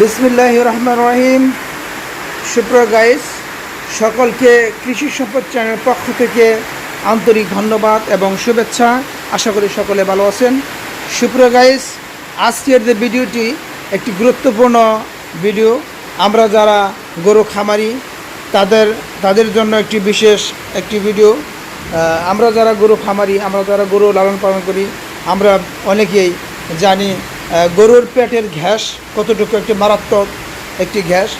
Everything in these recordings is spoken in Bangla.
বিসমিল্লাহ রহমান রহিম। সুপ্রিয় গাইস সকলকে কৃষি সম্পদ চ্যানেলের পক্ষ থেকে আন্তরিক ধন্যবাদ এবং শুভেচ্ছা। আশা করি সকলে ভালো আছেন। সুপ্র গাইস আজকের যে ভিডিওটি একটি গুরুত্বপূর্ণ ভিডিও। আমরা যারা গরু খামারি, তাদের তাদের জন্য একটি বিশেষ একটি ভিডিও। আমরা যারা গরু খামারি, আমরা যারা গরু লালন পালন করি, আমরা অনেকেই জানি গরুর পেটের ঘ্যাস কতটুকু একটি মারাত্মক একটি গ্যাস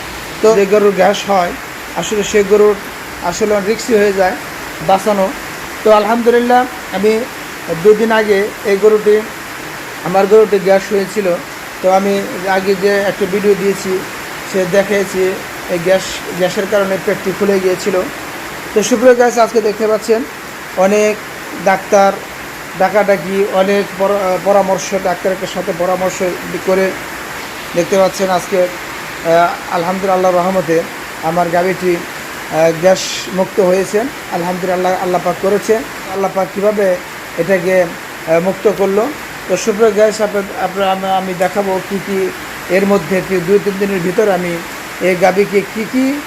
তো যে গরুর গ্যাস হয়, আসলে সেই গরুর আসলে রিক্সি হয়ে যায় বাঁচানো। তো আলহামদুলিল্লাহ আমি দুদিন আগে এই গরুটি, আমার গরুটি গ্যাস হয়েছিল। তো আমি আগে যে একটা ভিডিও দিয়েছি, সে দেখিয়েছি এই গ্যাস গ্যাসের কারণে পেটটি খুলে গিয়েছিল। তো সুপ্রিয় গ্যাস আজকে দেখতে পাচ্ছেন অনেক ডাক্তার ডাকাডাকি, অনেক পরামর্শ, ডাক্তারের সাথে পরামর্শ করে দেখতে পাচ্ছেন আজকে আলহামদুলিল্লাহ রহমতে আমার গাড়িটি গ্যাস মুক্ত হয়েছে। আলহামদুলিল্লাহ আল্লাহ পাক করেছে। আল্লাহ পাক কীভাবে এটাকে মুক্ত করল? তো সুপ্রিয় গ্যাস আপনার আমি- দেখাবো কী কী এর মধ্যে কি দুই, তিন দিনের ভিতর আমি এই গাবিকে কী কী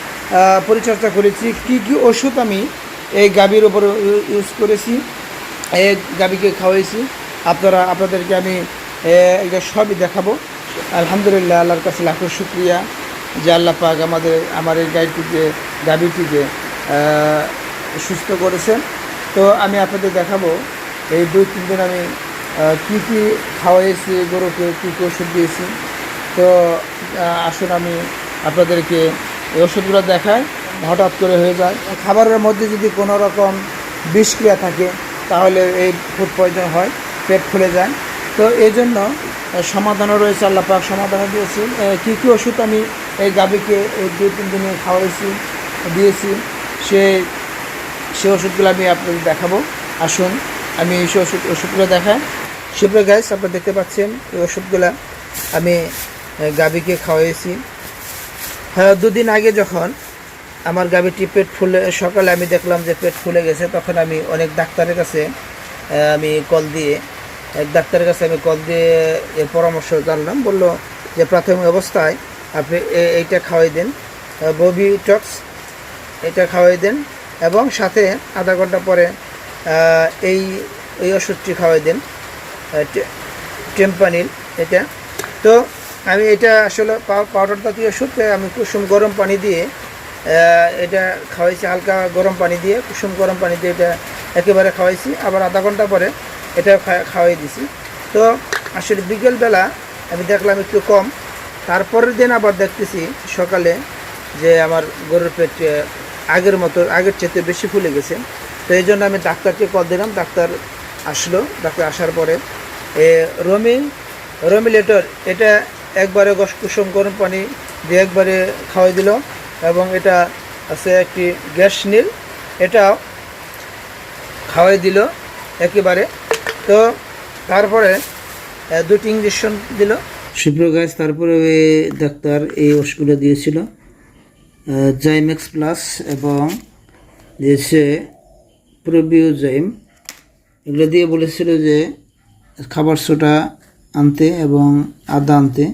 পরিচর্যা করেছি, কী কী ওষুধ আমি এই গাবির উপর ইউজ করেছি। এই গাবিকে খাওয়াইছি। আপনারা, আপনাদেরকে আমি এটা সবই দেখাবো। আলহামদুলিল্লাহ, আল্লাহর কাছে লাখো শুক্রিয়া যে আল্লাহ পাক আমাদের, আমার এই গাড়িটিকে গাবিটিকে সুস্থ করেছেন। তো আমি আপনাদের দেখাবো, এই দুই, তিন দিন আমি কী কী খাওয়াইছি, গরুকে কী কী ওষুধ দিয়েছি। তো আসুন আমি আপনাদেরকে এই ওষুধগুলো দেখাই, হঠাৎ করে হয়ে যায়। খাবারের মধ্যে যদি কোনো রকম বিষক্রিয়া থাকে তাহলে এই ফুড পয়জন হয়, পেট ফুলে যায়। তো এই জন্য সমাধানও রয়েছে, আল্লাহ পাক সমাধানও দিয়েছি কী কী ওষুধ আমি এই গাভীকে এই দুই, তিন দিনে খাওয়াইছি, দিয়েছি, সে সে ওষুধগুলো আমি আপনাদের দেখাবো। আসুন, আমি এই সেই ওষুধ, ওষুধগুলো দেখাই। সুপ্রিয় গাইস আপনারা দেখতে পাচ্ছেন, এই ওষুধগুলো আমি গাভীকে খাওয়াইছি। হ্যাঁ দুদিন আগে যখন আমার গাভীটি পেট ফুলে, সকালে আমি দেখলাম যে পেট ফুলে গেছে, তখন আমি অনেক ডাক্তারের কাছে আমি কল দিয়ে, এক ডাক্তারের কাছে আমি কল দিয়ে এর পরামর্শ জানলাম, বলল যে প্রাথমিক অবস্থায় আপনি এইটা খাওয়াই দেন ববি টক্স এটা খাওয়াই দেন, এবং সাথে আধা ঘণ্টা পরে এই এই ওষুধটি খাওয়াই দেন টেম্পানিল এটা। তো আমি এটা আসলে পাউ- পাউডার জাতীয় ওষুধ, আমি কুসুম গরম পানি দিয়ে এটা খাওয়াইছি হালকা গরম পানি দিয়ে, কুসুম গরম পানি দিয়ে এটা একেবারে খাওয়াইছি। আবার আধা ঘণ্টা পরে এটা খাওয়াই দিছি। তো আসলে বিকেলবেলা আমি দেখলাম একটু কম। তারপরের দিন আবার দেখতেছি সকালে যে আমার গরুর পেট আগের মতো আগের চেয়ে বেশি ফুলে গেছে। তো এই জন্য আমি ডাক্তারকে কল দিলাম। ডাক্তার আসলো। ডাক্তার আসার পরে, এ, রমি রমিলেটর, এটা একবারে কুসুম গরম পানি দিয়ে একবারে খাওয়াই দিল। এবং এটা আছে একটি গ্যাস নীল। এটাও খাওয়াই দিল একেবারে। তো তারপরে দুটি ইঞ্জেকশন দিল। শুভ্র গাছ, তারপরে ডাক্তার এই ওষুধগুলো দিয়েছিল। জাইমেক্স প্লাস এবং দিয়েছে প্রোবিওজাইম এগুলো দিয়ে বলেছিল যে, খাবার সোটা আনতে এবং আদা আনতে।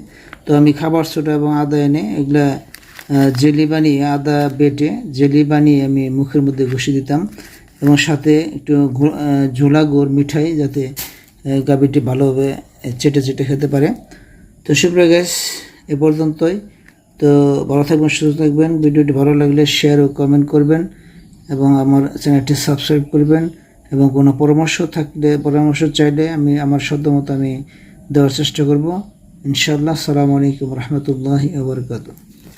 তো আমি খাবার সোটা এবং আদা এনে এগুলা জেলি বানিয়ে আদা বেটে জেলি বানিয়ে আমি মুখের মধ্যে ঘষে দিতাম এবং সাথে একটু ঝোলা গুড় মিঠাই যাতে গাভীটি ভালোভাবে চেটে চেটে খেতে পারে। তো সুপ্রিয় গ্যাস এ পর্যন্তই। তো ভালো থাকবেন, সুস্থ থাকবেন। ভিডিওটি ভালো লাগলে শেয়ার ও কমেন্ট করবেন এবং আমার চ্যানেলটি সাবস্ক্রাইব করবেন এবং কোনো পরামর্শ থাকলে, পরামর্শ চাইলে আমি, আমার মতো আমি দেওয়ার চেষ্টা করব। ইনশাআল্লাহ সালামু আলাইকুম রহমতুল্লাহি আবরকাত